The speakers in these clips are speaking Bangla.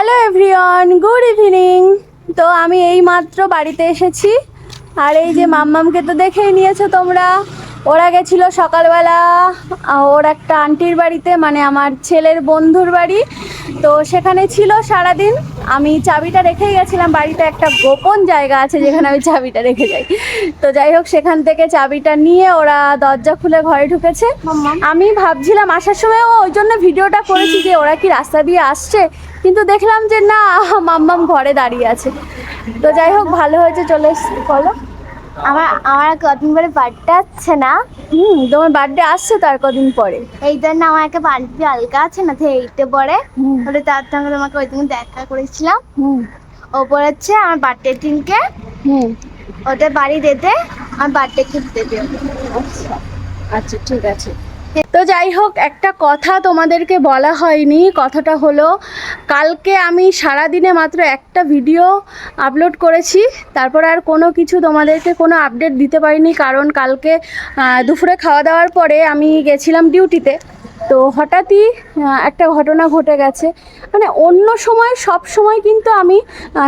হ্যালো এভরিওয়ান গুড ইভিনিং তো আমি এই মাত্র বাড়িতে এসেছি। আর এই যে মাম্মামকে তো দেখেই নিয়েছো তোমরা। ওরা গেছিল সকালবেলা। ওর একটা আন্টির বাড়িতে মানে আমার ছেলের বন্ধুর বাড়ি। তো সেখানে ছিল সারাদিন। আমি চাবিটা রেখেই গেছিলাম। বাড়িতে একটা গোপন জায়গা আছে যেখানে আমি চাবিটা রেখে যাই। তো যাই হোক সেখান থেকে চাবিটা নিয়ে ওরা দরজা খুলে ঘরে ঢুকেছে। আমি ভাবছিলাম আসার সময় ওই জন্য ভিডিওটা করেছি যে ওরা কি রাস্তা দিয়ে আসছে? কিন্তু দেখলাম যে না মাম্মাম ঘরে দাঁড়িয়ে আছে। তো যাই হোক ভালো হয়েছে চলে এসছি। বলো। আমার আমার কদিন পরে বার্থডে আসছে না? হুম তোমার বার্থডে আসছে তার কদিন পরে? এই জন্য আমার একটা বাড়িতে আলগা আছে না তো এইটে পরে। ওটা তার সঙ্গে তোমাকে ওই দিন দেখা করেছিলাম। হুম। ওপর হচ্ছে আমার বার্থডে দিনকে। হুম। ওদের বাড়ি যেতে আমার বার্থডে গিফট দেবে। আচ্ছা আচ্ছা ঠিক আছে। তো যাই হোক, একটা কথা তোমাদেরকে বলা হয়নি। কথাটা হলো, কালকে আমি সারা দিনে মাত্র একটা ভিডিও আপলোড করেছি। তারপর আর কোনো কিছু তোমাদেরকে কোনো আপডেট দিতে পারিনি, কারণ কালকে দুপুরে খাওয়া দাওয়ার পরে আমি গেছিলাম ডিউটিতে। তো হঠাৎই একটা ঘটনা ঘটে গেছে। মানে অন্য সময়, সব সময় কিন্তু আমি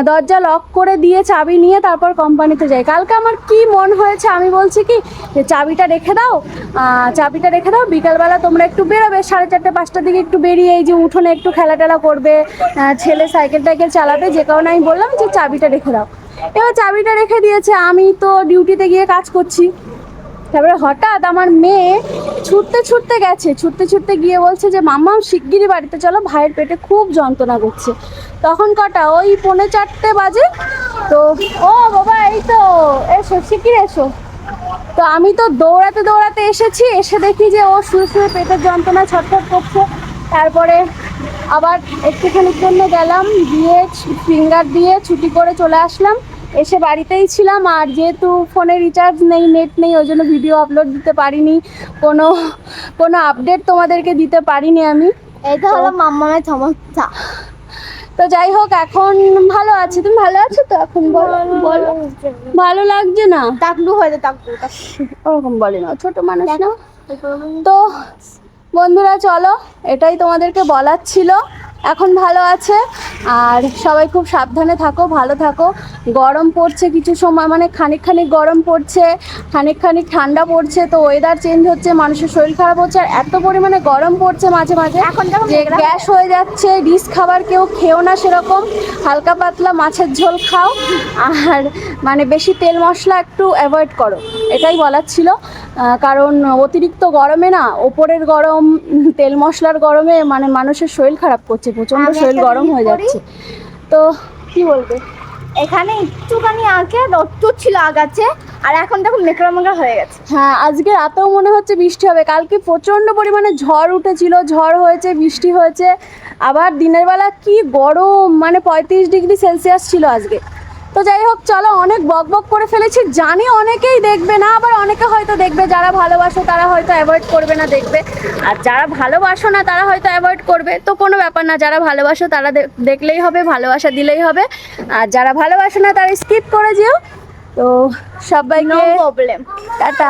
দরজা লক করে দিয়ে চাবি নিয়ে তারপর কোম্পানিতে যাই। কালকে আমার কি মন হয়েছে আমি বলছি কি, যে চাবিটা রেখে দাও চাবিটা রেখে দাও, বিকালবেলা তোমরা একটু বেরোবে, সাড়ে চারটে, পাঁচটার দিকে একটু বেরিয়ে এই যে উঠোনে একটু খেলা টেলা করবে ছেলে সাইকেল টাইকেল চালাবে, যে কারণে আমি বললাম যে চাবিটা রেখে দাও। এবার চাবিটা রেখে দিয়েছে, আমি তো ডিউটিতে গিয়ে কাজ করছি। তারপরে হঠাৎ আমার মেয়ে ছুটতে ছুটতে গেছে, ছুটতে ছুটতে গিয়ে বলছে যে, মাম্মা, শিগগিরই বাড়িতে চলো, ভাইয়ের পেটে খুব যন্ত্রণা করছে। তখন কটা, ওই পৌনে চারটে বাজে। তো, ও বাবা, এই তো, এসো, শিগগির এসো। তো আমি তো দৌড়াতে দৌড়াতে এসেছি, এসে দেখি যে ও শুয়ে শুয়ে পেটের যন্ত্রণা ছটফট করছে। তারপরে আবার একটুখানির জন্য গেলাম দিয়ে ফিঙ্গার দিয়ে ছুটি করে চলে আসলাম। এসে বাড়িতেই ছিলাম আর যেহেতু ফোনে রিচার্জ নেই নেট নেই ওই জন্য ভিডিও আপলোড দিতে পারিনি। কোনো কোনো আপডেট তোমাদেরকে দিতে পারিনি আমি। এটা হলো মাম্মামের সমস্যা। তো যাই হোক এখন ভালো আছি। তুমি ভালো আছো তো? এখন বলো ভালো লাগছে। না? টাকলু হয়ে যায় টাকলু ওরকম বলে না ছোট মানুষ না। তো বন্ধুরা চলো এটাই তোমাদেরকে বলার ছিল। এখন ভালো আছে? আর সবাই খুব সাবধানে থাকো ভালো থাকো। গরম পড়ছে কিছু সময় মানে খানিক খানিক গরম পড়ছে খানিক খানিক ঠান্ডা পড়ছে তো ওয়েদার চেঞ্জ হচ্ছে মানুষের শরীর খারাপ হচ্ছে আর এত পরিমাণে গরম পড়ছে মাঝে মাঝে এখন যে গ্যাস হয়ে যাচ্ছে ডিস খাবার কেউ খেও না সেরকম। হালকা পাতলা মাছের ঝোল খাও আর মানে বেশি তেল মশলা একটু অ্যাভয়েড করো এটাই বলার ছিল। কারণ অতিরিক্ত গরমে না ওপরের গরম তেল মশলার গরমে মানে মানুষের শরীর খারাপ করছে প্রচণ্ড শরীর গরম হয়ে। যাচ্ছে। তো কি বলবে? এখানে একটুখানি আগে রোদ্দুর ছিল আগাছে আর এখন দেখো মেকড়া মেকড়া হয়ে গেছে। হ্যাঁ আজকে রাতেও মনে হচ্ছে বৃষ্টি হবে। কালকে প্রচণ্ড পরিমাণে ঝড় উঠেছিল ঝড় হয়েছে বৃষ্টি হয়েছে। আবার দিনের বেলা কি গরম মানে পঁয়ত্রিশ ডিগ্রি সেলসিয়াস ছিল আজকে। তো যাই হোক চলো অনেক বক বক করে ফেলেছি। জানি অনেকেই দেখবে না আবার অনেকে হয়তো দেখবে যারা ভালোবাসো তারা হয়তো অ্যাভয়েড করবে না দেখবে। আর যারা ভালোবাসো না তারা হয়তো অ্যাভয়েড করবে। তো কোনো ব্যাপার না যারা ভালোবাসো তারা দেখলেই হবে ভালোবাসা দিলেই হবে। আর যারা ভালোবাসো না তারা স্কিপ করে যেও। তো সবাইকে প্রবলেম টাটা।